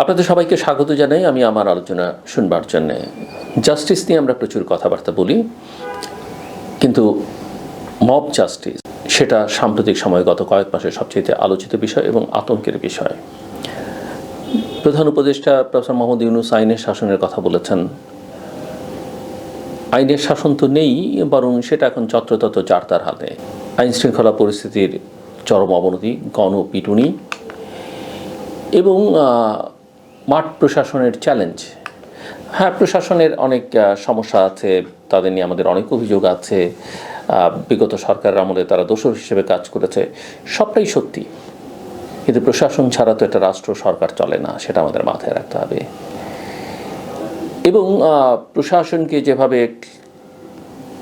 আপনাদের সবাইকে স্বাগত জানাই আমি আমার আলোচনা শুনবার জন্য। জাস্টিস নিয়ে আমরা প্রচুর কথাবার্তা বলি, কিন্তু মব জাস্টিস সেটা সাম্প্রতিক সময়ে গত কয়েক মাসের সবচেয়ে আলোচিত বিষয় এবং আতঙ্কের বিষয়। প্রধান উপদেষ্টা প্রফেসর মোহাম্মদ ইউনুস আইনের শাসনের কথা বলেছেন। আইনের শাসন তো নেই, বরং সেটা এখন যত্রতত্র যার তার হাতে। আইন শৃঙ্খলা পরিস্থিতির চরম অবনতি, গণপিটুনি এবং মাঠ প্রশাসনের চ্যালেঞ্জ হ্যাঁ প্রশাসনের অনেক সমস্যা আছে, তাদের নিয়ে আমাদের অনেক অভিযোগ আছে। বিগত সরকারের আমলে তারা দোষর হিসেবে কাজ করেছে। সবটাই সত্যি। কিন্তু প্রশাসন ছাড়া তো একটা রাষ্ট্র, সরকার চলে না, সেটা আমাদের মাথায় রাখতে হবে। এবং প্রশাসনকে যেভাবে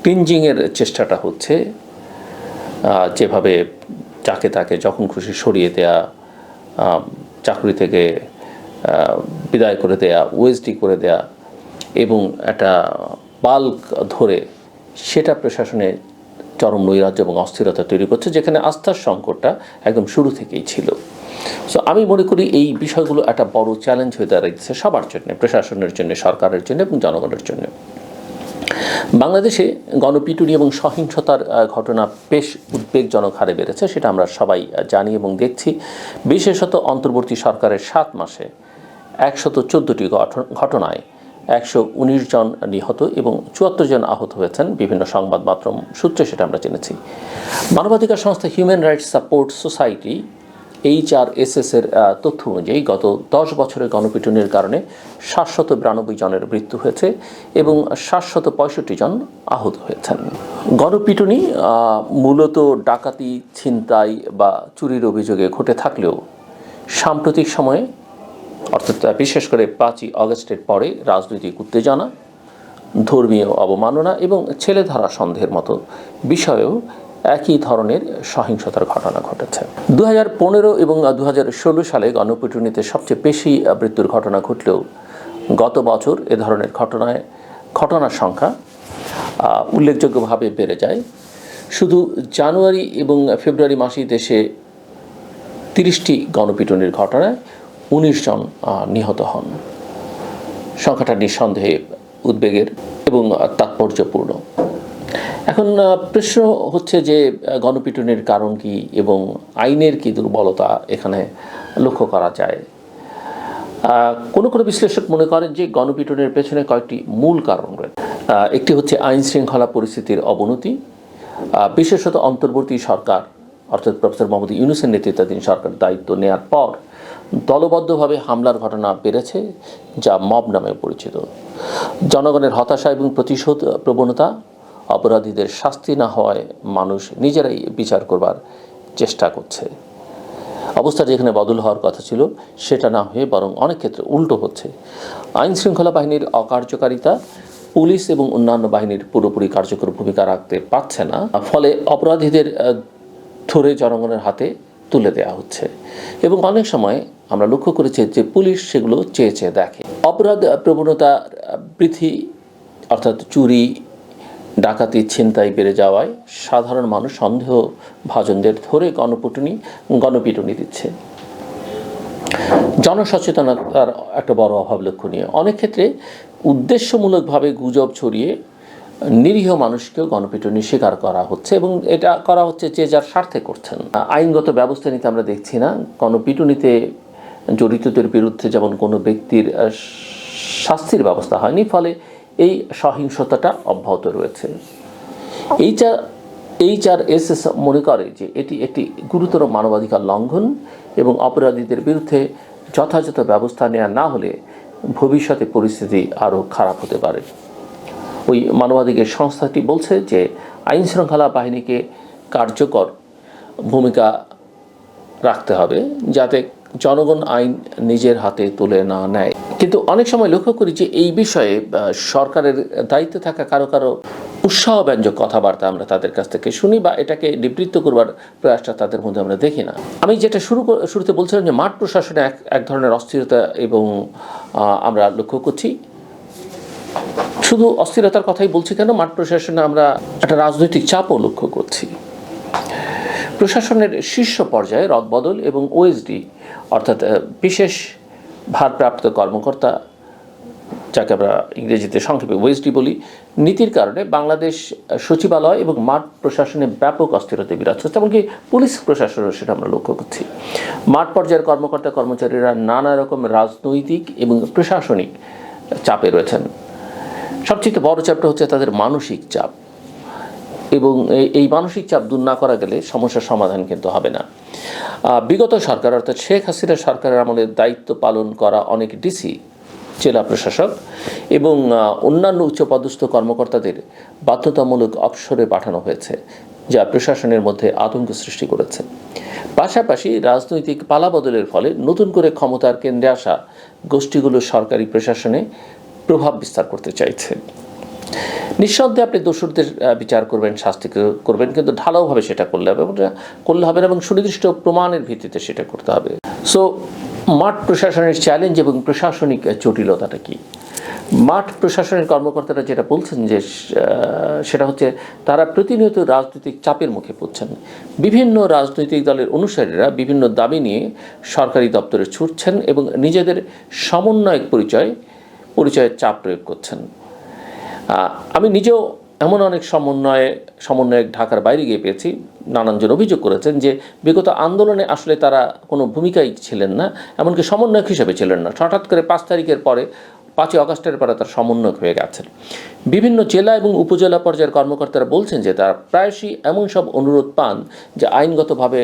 ক্লিনজিংয়ের চেষ্টাটা হচ্ছে যেভাবে যাকে তাকে যখন খুশি সরিয়ে দেয়া চাকরি থেকে বিদায় করে দেয়া, ওএসডি করে দেয়া এবং একটা বাল্ক ধরে সেটা প্রশাসনে চরম নৈরাজ্য এবং অস্থিরতা তৈরি করছে, যেখানে আস্থার সংকটটা একদম শুরু থেকেই ছিল। সো আমি মনে করি এই বিষয়গুলো একটা বড় চ্যালেঞ্জ হয়ে দাঁড়াইছে সবার জন্য, প্রশাসনের জন্য, সরকারের জন্য এবং জনগণের জন্য। বাংলাদেশে গণপিটুনি এবং সহিংসতার ঘটনা বেশ উদ্বেগজনক হারে বেড়েছে, সেটা আমরা সবাই জানি এবং দেখছি। বিশেষত অন্তর্বর্তী সরকারের সাত মাসে একশত চোদ্দোটি ঘটনায় একশো উনিশ জন নিহত এবং চুয়াত্তর জন আহত হয়েছেন বিভিন্ন সংবাদ মাধ্যম সূত্রে সেটা আমরা জেনেছি। মানবাধিকার সংস্থা human rights support society H R S S এর তথ্য অনুযায়ী গত দশ বছরের গণপিটুনির কারণে সাতশত বিরানব্বই জনের মৃত্যু হয়েছে এবং সাতশত পঁয়ষট্টি জন আহত হয়েছেন। গণপিটুনি মূলত ডাকাতি, ছিনতাই বা চুরির অভিযোগে ঘটে থাকলেও সাম্প্রতিক সময়ে অর্থাৎ বিশেষ করে পাঁচই অগস্টের পরে রাজনৈতিক উত্তেজনা, ধর্মীয় অবমাননা এবং ছেলেধারা সন্দেহের মতো বিষয়েও একই ধরনের সহিংসতার ঘটনা ঘটেছে। দু পনেরো এবং দু ষোলো সালে গণপিটুনিতে সবচেয়ে বেশি মৃত্যুর ঘটনা ঘটলেও গত বছর এ ধরনের ঘটনায়, ঘটনার সংখ্যা উল্লেখযোগ্যভাবে বেড়ে যায়। শুধু জানুয়ারি এবং ফেব্রুয়ারি মাসেই দেশে তিরিশটি গণপিটুনির ঘটনায় উনিশ জন নিহত হন। সংখ্যাটা নিঃসন্দেহে উদ্বেগের এবং তাৎপর্যপূর্ণ। এখন প্রশ্ন হচ্ছে যে গণপিটুনির কারণ কি এবং আইনের কি দুর্বলতা এখানে লক্ষ্য করা যায়? কোনো কোনো বিশ্লেষক মনে করেন যে, গণপিটুনের পেছনে কয়েকটি মূল কারণ রয়েছে। একটি হচ্ছে আইন শৃঙ্খলা পরিস্থিতির অবনতি। বিশেষত অন্তর্বর্তী সরকার, অর্থাৎ প্রফেসর মোহাম্মদ ইউনুসের নেতৃত্বাধীন সরকার দায়িত্ব নেয়ার পর দলবদ্ধভাবে হামলার ঘটনা বেড়েছে, যা মব নামে পরিচিত। জনগণের হতাশা এবং প্রতিশোধ প্রবণতা, অপরাধীদের শাস্তি না হওয়ায় মানুষ নিজেরাই বিচার করবার চেষ্টা করছে। অবস্থা যেখানে বদল হওয়ার কথা ছিল, সেটা না হয়ে বরং অনেক ক্ষেত্রে উল্টো হচ্ছে। আইন শৃঙ্খলা বাহিনীর অকার্যকারিতা, পুলিশ এবং অন্যান্য বাহিনীর পুরোপুরি কার্যকর ভূমিকা রাখতে পারছে না, ফলে অপরাধীদের ধরে জনগণের হাতে তুলে দেওয়া হচ্ছে। এবং অনেক সময় আমরা লক্ষ্য করেছি যে পুলিশ সেগুলো চেয়ে চেয়ে দেখে। অপরাধ প্রবণতা বৃদ্ধি, অর্থাৎ চুরি, ডাকাতি, ছিনতাই বেড়ে যাওয়ায় সাধারণ মানুষ সন্দেহ ভাজনদের ধরে গণপিটুনি গণপিটুনি দিচ্ছে। জনসচেতনতার একটা বড় অভাব লক্ষণীয়। অনেক ক্ষেত্রে উদ্দেশ্যমূলকভাবে গুজব ছড়িয়ে নিরীহ মানুষকেও গণপিটুনি স্বীকার করা হচ্ছে এবং এটা করা হচ্ছে যে যার স্বার্থে করছেন। আইনগত ব্যবস্থা নিতে আমরা দেখছি না। গণপিটুনিতে জড়িতদের বিরুদ্ধে যেমন কোনো ব্যক্তির শাস্তির ব্যবস্থা হয়নি, ফলে এই সহিংসতাটা অব্যাহত রয়েছে। এইটা এইচ আর এস এস মনে করে যে এটি একটি গুরুতর মানবাধিকার লঙ্ঘন এবং অপরাধীদের বিরুদ্ধে যথাযথ ব্যবস্থা নেওয়া না হলে ভবিষ্যতে পরিস্থিতি আরও খারাপ হতে পারে। ওই মানবাধিকার সংস্থাটি বলছে যে আইন শৃঙ্খলা বাহিনীকে কার্যকর ভূমিকা রাখতে হবে যাতে জনগণ আইন নিজের হাতে তুলে না নেয়। কিন্তু অনেক সময় লক্ষ্য করি যে এই বিষয়ে সরকারের দায়িত্বে থাকা কারও কারও উৎসাহব্যঞ্জক কথাবার্তা আমরা তাদের কাছ থেকে শুনি বা এটাকে নিবৃত্ত করবার প্রয়াসটা তাদের মধ্যে আমরা দেখি না। আমি যেটা শুরু শুরুতে বলছিলাম যে মাঠ প্রশাসনে এক এক ধরনের অস্থিরতা এবং আমরা লক্ষ্য করছি। শুধু অস্থিরতার কথাই বলছি কেন? মাঠ প্রশাসনে আমরা একটা রাজনৈতিক চাপও লক্ষ্য করছি। প্রশাসনের শীর্ষ পর্যায়ে রদবদল এবং ওএসডি অর্থাৎ বিশেষ ভারপ্রাপ্ত কর্মকর্তা, যাকে আমরা ইংরেজিতে সংক্ষেপে ওয়েসডি বলি, নীতির কারণে বাংলাদেশ সচিবালয় এবং মাঠ প্রশাসনে ব্যাপক অস্থিরতা বিরাজ করছে। এমনকি পুলিশ প্রশাসনেও সেটা আমরা লক্ষ্য করছি। মাঠ পর্যায়ের কর্মকর্তা কর্মচারীরা নানা রকম রাজনৈতিক এবং প্রশাসনিক চাপে রয়েছেন। সবচেয়ে বড় চাপটা হচ্ছে তাদের মানসিক চাপ। এবং এই- মানসিক চাপ দূর না করা গেলে সমস্যার সমাধান কিন্তু হবে না। বিগত সরকার, অর্থাৎ শেখ হাসিনা সরকারের আমলে দায়িত্ব পালন করা অনেক ডিসি, জেলা প্রশাসক এবং অন্যান্য উচ্চপদস্থ কর্মকর্তাদের বাধ্যতামূলক অবসরে পাঠানো হয়েছে, যা প্রশাসনের মধ্যে আতঙ্ক সৃষ্টি করেছে। পাশাপাশি রাজনৈতিক পালাবদলের ফলে নতুন করে ক্ষমতার কেন্দ্রে আসা গোষ্ঠীগুলো সরকারি প্রশাসনে প্রভাব বিস্তার করতে চাইছে। নিঃসন্দেহে আপনি দোষরদের বিচার করবেন, শাস্তি করবেন, কিন্তু ঢালাওভাবে সেটা করলে হবে করলে হবে না, এবং সুনির্দিষ্ট প্রমাণের ভিত্তিতে সেটা করতে হবে। সো মাঠ প্রশাসনের চ্যালেঞ্জ এবং প্রশাসনিক জটিলতাটা কি? মাঠ প্রশাসনের কর্মকর্তারা যেটা বলছেন যে সেটা হচ্ছে তারা প্রতিনিয়ত রাজনৈতিক চাপের মুখে পড়ছেন। বিভিন্ন রাজনৈতিক দলের অনুসারীরা বিভিন্ন দাবি নিয়ে সরকারি দপ্তরে ছুটছেন এবং নিজেদের সমন্বয়ক পরিচয় পরিচয়ের চাপ প্রয়োগ করছেন। আমি নিজেও এমন অনেক সমন্বয়ে, সমন্বয়ক ঢাকার বাইরে গিয়ে পেয়েছি। নানানজন অভিযোগ করেছেন যে, বিগত আন্দোলনে আসলে তারা কোনো ভূমিকাই ছিলেন না, এমনকি সমন্বয়ক হিসেবে ছিলেন না। হঠাৎ করে পাঁচ তারিখের পরে, পাঁচই অগস্টের পরে তার সমন্বয়ক হয়ে গেছেন। বিভিন্ন জেলা এবং উপজেলা পর্যায়ের কর্মকর্তারা বলছেন যে, তারা প্রায়শই এমন সব অনুরোধ পান যে, আইনগতভাবে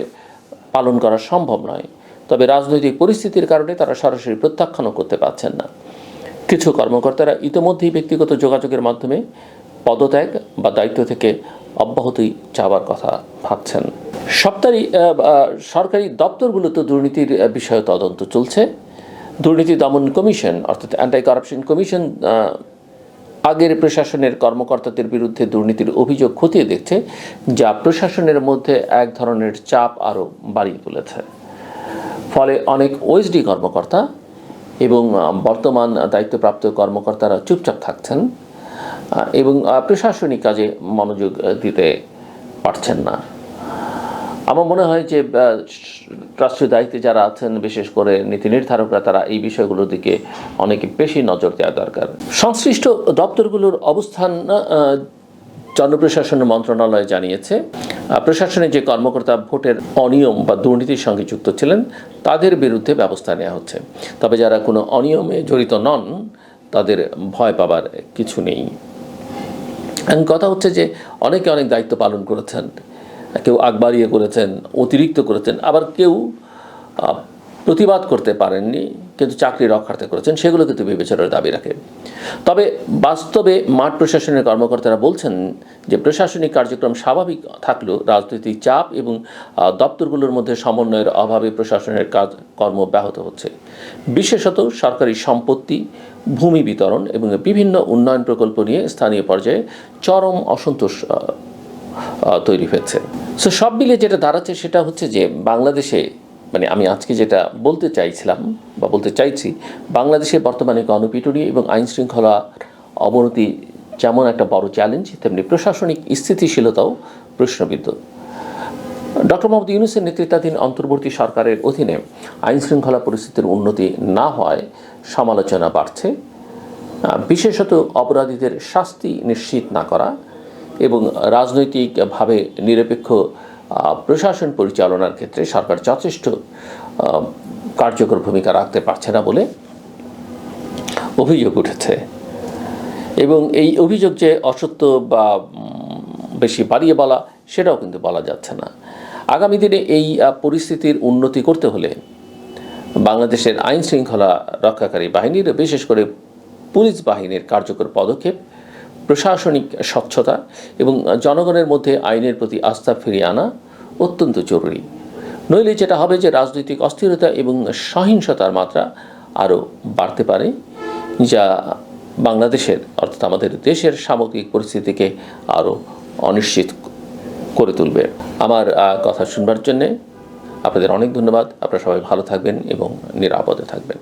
পালন করা সম্ভব নয়। তবে রাজনৈতিক পরিস্থিতির কারণে তারা সরাসরি প্রত্যাখ্যানও করতে পারছেন না। কিছু কর্মকর্তারা ইতিমধ্যেই ব্যক্তিগত যোগাযোগের মাধ্যমে পদত্যাগ বা দায়িত্ব থেকে অব্যাহতি চাওয়ার কথা ভাবছেন। সপ্তাহে সরকারি দপ্তরগুলোতে দুর্নীতির বিষয়ে তদন্ত চলছে। দুর্নীতি দমন কমিশন, অর্থাৎ অ্যান্টি কারাপশন কমিশন আগের প্রশাসনের কর্মকর্তাদের বিরুদ্ধে দুর্নীতির অভিযোগ খতিয়ে দেখছে, যা প্রশাসনের মধ্যে এক ধরনের চাপ আরও বাড়িয়ে তুলেছে। ফলে অনেক ওএসডি কর্মকর্তা এবং বর্তমান দায়িত্বপ্রাপ্ত কর্মকর্তারা চুপচাপ থাকছেন এবং প্রশাসনিক কাজে মনোযোগ দিতে পারছেন না। আমার মনে হয় যে রাষ্ট্রীয় দায়িত্বে যারা আছেন, বিশেষ করে নীতি নির্ধারকরা, তারা এই বিষয়গুলোর দিকে অনেক বেশি নজর দেওয়া দরকার। সংশ্লিষ্ট দপ্তরগুলোর অবস্থান জনপ্রশাসন মন্ত্রণালয় জানিয়েছে আহ, প্রশাসনে যে কর্মকর্তা ভোটের অনিয়ম বা দুর্নীতির সঙ্গে যুক্ত ছিলেন তাদের বিরুদ্ধে ব্যবস্থা নেওয়া হচ্ছে। তবে যারা কোনো অনিয়মে জড়িত নন তাদের ভয় পাবার কিছু নেই। কথা হচ্ছে যে অনেকে অনেক দায়িত্ব পালন করেছেন। কেউ আগবাড়িয়ে করেছেন অতিরিক্ত করেছেন আবার কেউ প্রতিবাদ করতে পারেননি কিন্তু চাকরি রক্ষার্থে করেছেন সেগুলো কিন্তু বিবেচনার দাবি রাখে। তবে বাস্তবে মাঠ প্রশাসনের কর্মকর্তারা বলছেন যে প্রশাসনিক কার্যক্রম স্বাভাবিক থাকলেও রাজনৈতিক চাপ এবং দপ্তরগুলোর মধ্যে সমন্বয়ের অভাবে প্রশাসনের কাজ কর্ম ব্যাহত হচ্ছে। বিশেষত সরকারি সম্পত্তি, ভূমি বিতরণ এবং বিভিন্ন উন্নয়ন প্রকল্প নিয়ে স্থানীয় পর্যায়ে চরম অসন্তোষ তৈরি হয়েছে। সো সব মিলিয়ে যেটা দাঁড়াচ্ছে সেটা হচ্ছে যে বাংলাদেশে মানে আমি আজকে যেটা বলতে চাইছিলাম বা বলতে চাইছি বাংলাদেশে বর্তমানে গণপিটুনি এবং আইন শৃঙ্খলা অবনতি যেমন একটা বড় চ্যালেঞ্জ তেমনি প্রশাসনিক স্থিতিশীলতাও প্রশ্নবিদ্ধ। ডক্টর মোহাম্মদ ইউনুসের নেতৃত্বাধীন অন্তর্বর্তী সরকারের অধীনে আইন শৃঙ্খলা পরিস্থিতির উন্নতি না হওয়ায় সমালোচনা বাড়ছে। বিশেষত অপরাধীদের শাস্তি নিশ্চিত না করা এবং রাজনৈতিকভাবে নিরপেক্ষ প্রশাসন পরিচালনার ক্ষেত্রে সরকার যথেষ্ট কার্যকর ভূমিকা রাখতে পারছে না বলে অভিযোগ উঠেছে। এবং এই অভিযোগ যে অসত্য বা বেশি বাড়িয়ে বলা, সেটাও কিন্তু বলা যাচ্ছে না। আগামী দিনে এই পরিস্থিতির উন্নতি করতে হলে বাংলাদেশের আইন শৃঙ্খলা রক্ষাকারী বাহিনীর, বিশেষ করে পুলিশ বাহিনীর কার্যকর পদক্ষেপ প্রশাসনিক স্বচ্ছতা এবং জনগণের মধ্যে আইনের প্রতি আস্থা ফিরিয়ে আনা অত্যন্ত জরুরি। নইলে যেটা হবে যে রাজনৈতিক অস্থিরতা এবং সহিংসতার মাত্রা আরও বাড়তে পারে, যা বাংলাদেশের, অর্থাৎ আমাদের দেশের সামগ্রিক পরিস্থিতিকে আরও অনিশ্চিত করে তুলবে। আমার কথা শুনবার জন্যে আপনাদের অনেক ধন্যবাদ। আপনারা সবাই ভালো থাকবেন এবং নিরাপদে থাকবেন।